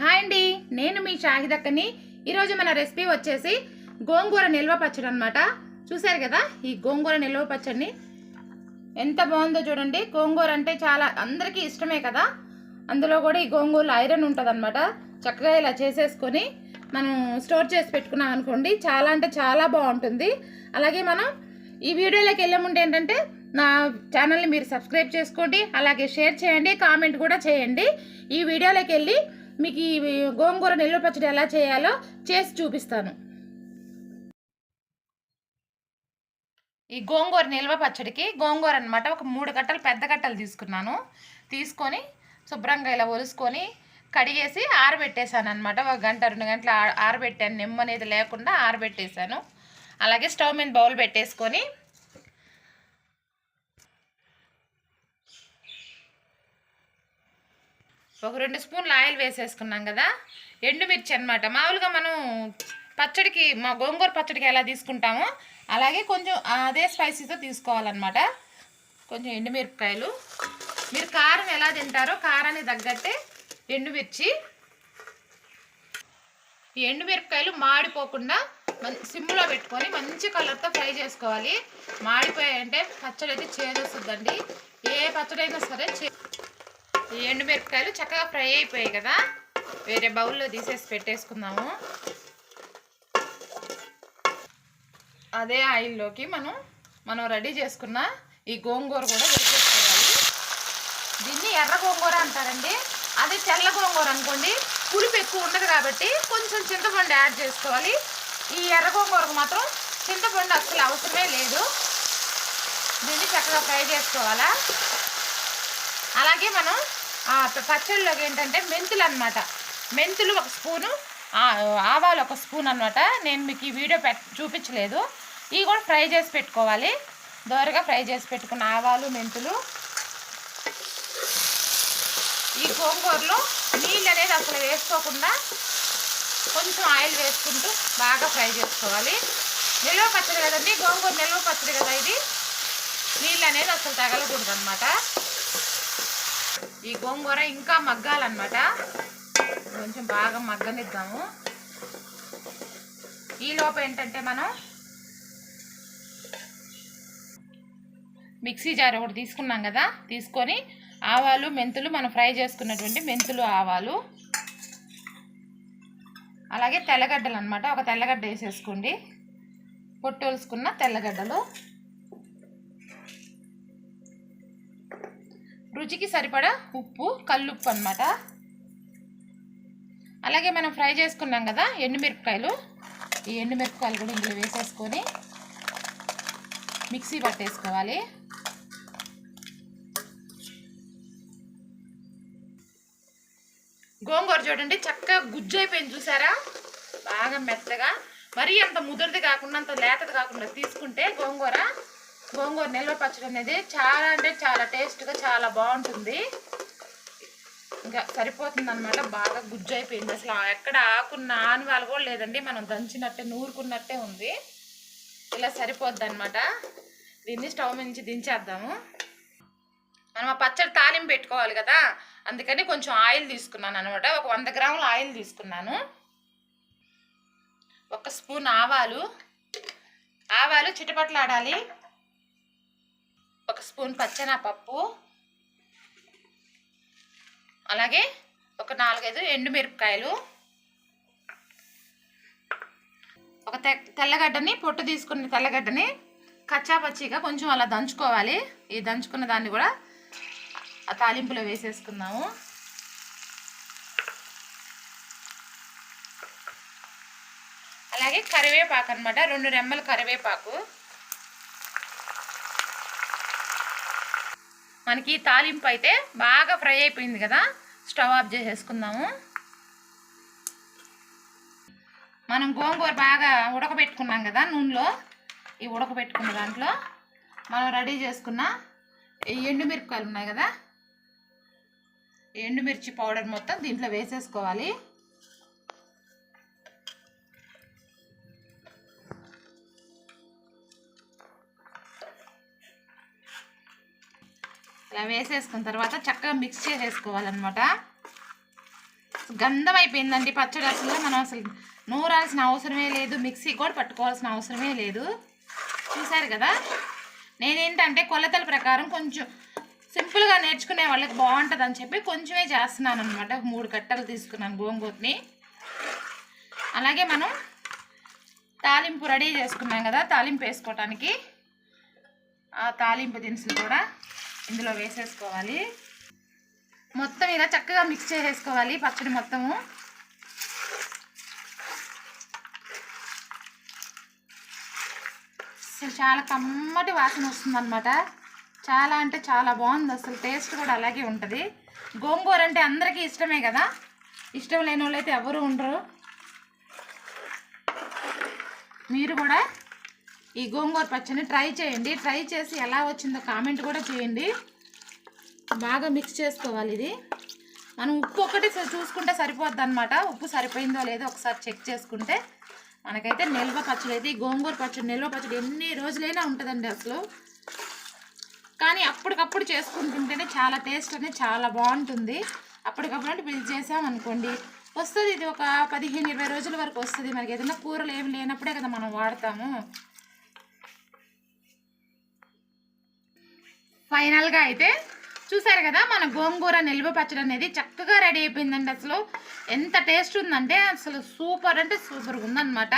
Hi అండి నేను మీ షాహిదక్కని ఈరోజు మన రెసిపీ వచ్చేసి గోంగూర నిల్వ పచ్చడి అనమాట చూసారు కదా ఈ గోంగూర నిల్వ పచ్చడిని? ఎంత బాగుందో చూడండి. గోంగూర అంటే చాలా అందరికీ ఇష్టమే కదా. అందులో కూడా ఈ గోంగూరలో ఐరన్ ఉంటుందనమాట చక్కగా ఇలా చేసేసుకొని మనం స్టోర్ చేసి పెట్టుకున్నాం అనుకోండి చాలా అంటే చాలా బాగుంటుంది. అలాగే మనం ఈ వీడియోలోకి వెళ్ళే ముందు ఏంటంటే నా ఛానల్ని మీరు సబ్స్క్రైబ్ చేసుకోండి అలాగే షేర్ చేయండి కామెంట్ కూడా చేయండి. ఈ వీడియోలోకి వెళ్ళి మీకు ఈ గోంగూర నిల్వ పచ్చడి ఎలా చేయాలో చేసి చూపిస్తాను. ఈ గోంగూర నిల్వ పచ్చడికి గోంగూర అనమాట ఒక మూడు కట్టలు పెద్ద కట్టలు తీసుకున్నాను. తీసుకొని శుభ్రంగా ఇలా ఒలుసుకొని కడిగేసి ఆరబెట్టేశాను అనమాట ఒక గంట రెండు గంటలు ఆ- ఆరబెట్టాను. నిమ్మ అనేది లేకుండా ఆరబెట్టేశాను. అలాగే స్టవ్ మీద బౌల్ పెట్టేసుకొని ఒక రెండు స్పూన్లు ఆయిల్ వేసేసుకున్నాం కదా ఎండుమిర్చి అనమాట మామూలుగా మనం పచ్చడికి మా గోంగూర పచ్చడికి ఎలా తీసుకుంటామో అలాగే కొంచెం అదే స్పైసీతో తీసుకోవాలన్నమాట. కొంచెం ఎండుమిరపకాయలు. మీరు కారం ఎలా తింటారో కారానికి తగ్గట్టే ఎండుమిర్చి. ఈ ఎండుమిరపకాయలు మాడిపోకుండా సిమ్లో పెట్టుకొని మంచి కలర్తో ఫ్రై చేసుకోవాలి. మాడిపోయాయంటే పచ్చడి అయితే చేదొస్తుందండి. ఏ పచ్చడి అయినా సరే చే ఈ ఎండుమిరపకాయలు చక్కగా ఫ్రై అయిపోయాయి కదా. వేరే బౌల్లో తీసేసి పెట్టేసుకుందాము. అదే ఆయిల్లోకి మనం మనం రెడీ చేసుకున్న ఈ గోంగూర కూడా వేసేసుకోవాలి. దీన్ని ఎర్ర గోంగూర అంటారండి. అదే తెల్ల గోంగూర అనుకోండి. పులుపు ఎక్కువ ఉండదు కాబట్టి కొంచెం చింతపండు యాడ్ చేసుకోవాలి. ఈ ఎర్ర గోంగూరకు మాత్రం చింతపండు అసలు అవసరమే లేదు. దీన్ని చక్కగా ఫ్రై చేసుకోవాలా? అలాగే మనం పచ్చళ్ళలోకి ఏంటంటే మెంతులు అనమాట మెంతులు ఒక స్పూను ఆవాలు ఒక స్పూన్ అనమాట నేను మీకు ఈ వీడియో పెట్ చూపించలేదు. ఇవి కూడా ఫ్రై చేసి పెట్టుకోవాలి. దోరగా ఫ్రై చేసి పెట్టుకున్న ఆవాలు మెంతులు. ఈ గోంగూరలో నీళ్ళు అనేది అసలు వేసుకోకుండా కొంచెం ఆయిల్ వేసుకుంటూ బాగా ఫ్రై చేసుకోవాలి. నిల్వ పచ్చడి కదండి గోంగూర నిల్వ పచ్చడి కదా ఇది. నీళ్ళు అనేది అసలు తగలకూడదు అనమాట ఈ గోంగూర ఇంకా మగ్గాలన్నమాట. కొంచెం బాగా మగ్గనిద్దాము. ఈ లోపం ఏంటంటే మనం మిక్సీ జార్ ఒకటి తీసుకున్నాం కదా తీసుకొని ఆవాలు మెంతులు మనం ఫ్రై చేసుకున్నటువంటి మెంతులు ఆవాలు అలాగే తెల్లగడ్డలు అనమాట ఒక తెల్లగడ్డ వేసేసుకోండి. పొట్టొలుసుకున్న తెల్లగడ్డలు. రుచికి సరిపడా ఉప్పు కల్లుప్పు అనమాట అలాగే మనం ఫ్రై చేసుకున్నాం కదా ఎండుమిరపకాయలు. ఈ ఎండుమిరపకాయలు కూడా ఇందులో వేసేసుకొని మిక్సీ పట్టేసుకోవాలి. గోంగూర చూడండి చక్కగా గుజ్జు అయిపోయింది చూసారా? బాగా మెత్తగా మరీ అంత ముదురుది కాకుండా అంత లేతది కాకుండా తీసుకుంటే గోంగూర గోంగూర నిల్వ పచ్చడి అనేది చాలా అంటే చాలా టేస్ట్గా చాలా బాగుంటుంది. ఇంకా సరిపోతుంది అనమాట బాగా గుజ్జు అయిపోయింది అసలు ఎక్కడ ఆకున్న ఆనవాలు కూడా లేదండి మనం దంచినట్టే నూరుకున్నట్టే ఉంది. ఇలా సరిపోద్ది అనమాట దీన్ని స్టవ్ నుంచి దించేద్దాము. మనం ఆ పచ్చడి తాలింపు పెట్టుకోవాలి కదా అందుకని కొంచెం ఆయిల్ తీసుకున్నాను అనమాట ఒక వంద గ్రాముల ఆయిల్ తీసుకున్నాను. ఒక స్పూన్ ఆవాలు. ఆవాలు చిటపట్లాడాలి. ఒక స్పూన్ పచ్చనపప్పు. అలాగే ఒక నాలుగైదు ఎండుమిరపకాయలు. ఒక తె తెల్లగడ్డని పొట్టు తీసుకున్న తెల్లగడ్డని కచ్చాపచ్చిగా కొంచెం అలా దంచుకోవాలి. ఈ దంచుకున్న దాన్ని కూడా ఆ తాలింపులో వేసేసుకుందాము. అలాగే కరివేపాకు అనమాట రెండు రెమ్మల కరివేపాకు. మనకి తాలింపు అయితే బాగా ఫ్రై అయిపోయింది కదా. స్టవ్ ఆఫ్ చేసేసుకుందాము. మనం గోంగూర బాగా ఉడకబెట్టుకున్నాం కదా నూనెలో. ఈ ఉడకబెట్టుకున్న దాంట్లో మనం రెడీ చేసుకున్న ఈ ఎండుమిరపకాయలు ఉన్నాయి కదా. ఎండుమిర్చి పౌడర్ మొత్తం దీంట్లో వేసేసుకోవాలి. ఇలా వేసేసుకున్న తర్వాత చక్కగా మిక్స్ చేసేసుకోవాలన్నమాట. గంధం అయిపోయిందండి పచ్చడి అసలు. మనం అసలు నూరాల్సిన అవసరమే లేదు. మిక్సీ కూడా పట్టుకోవాల్సిన అవసరమే లేదు. చూసారు కదా? నేనేంటంటే కొలతల ప్రకారం కొంచెం సింపుల్గా నేర్చుకునే వాళ్ళకి బాగుంటుంది అని చెప్పి కొంచెమే చేస్తున్నాను అనమాట మూడు కట్టలు తీసుకున్నాను గోంగూరని. అలాగే మనం తాలింపు రెడీ చేసుకున్నాం కదా తాలింపు వేసుకోవటానికి. ఆ తాలింపు దినుసులు కూడా ఇందులో వేసేసుకోవాలి. మొత్తం ఇలా చక్కగా మిక్స్ చేసేసుకోవాలి పచ్చడి మొత్తము. అసలు చాలా కమ్మటి వాసన వస్తుందన్నమాట. చాలా అంటే చాలా బాగుంది. అసలు టేస్ట్ కూడా అలాగే ఉంటుంది. గోంగూర అంటే అందరికీ ఇష్టమే కదా? ఇష్టం లేని వాళ్ళు అయితే ఎవరు ఉండరు. మీరు కూడా ఈ గోంగూర పచ్చడిని ట్రై చేయండి. ట్రై చేసి ఎలా వచ్చిందో కామెంట్ కూడా చేయండి. బాగా మిక్స్ చేసుకోవాలి ఇది. మనం ఉప్పు ఒకటి చూసుకుంటే సరిపోద్ది అనమాట ఉప్పు సరిపోయిందో లేదో ఒకసారి చెక్ చేసుకుంటే మనకైతే నిల్వ పచ్చడి అయితే ఈ గోంగూర పచ్చడి నిల్వ పచ్చడి ఎన్ని రోజులైనా ఉంటుందండి అసలు. కానీ అప్పటికప్పుడు చేసుకుంటుంటేనే చాలా టేస్ట్ అనేది చాలా బాగుంటుంది. అప్పటికప్పుడు అంటే ఇప్పుడు చేసామనుకోండి వస్తుంది ఇది ఒక పదిహేను ఇరవై రోజుల వరకు వస్తుంది. మనకి ఏదైనా కూరలు ఏమి లేనప్పుడే కదా మనం వాడతాము. ఫైనల్గా అయితే చూసారు కదా మన గోంగూర నిల్వ పచ్చడి అనేది చక్కగా రెడీ అయిపోయిందండి అసలు. ఎంత టేస్ట్ ఉందంటే అసలు సూపర్ అంటే సూపర్ ఉందన్నమాట.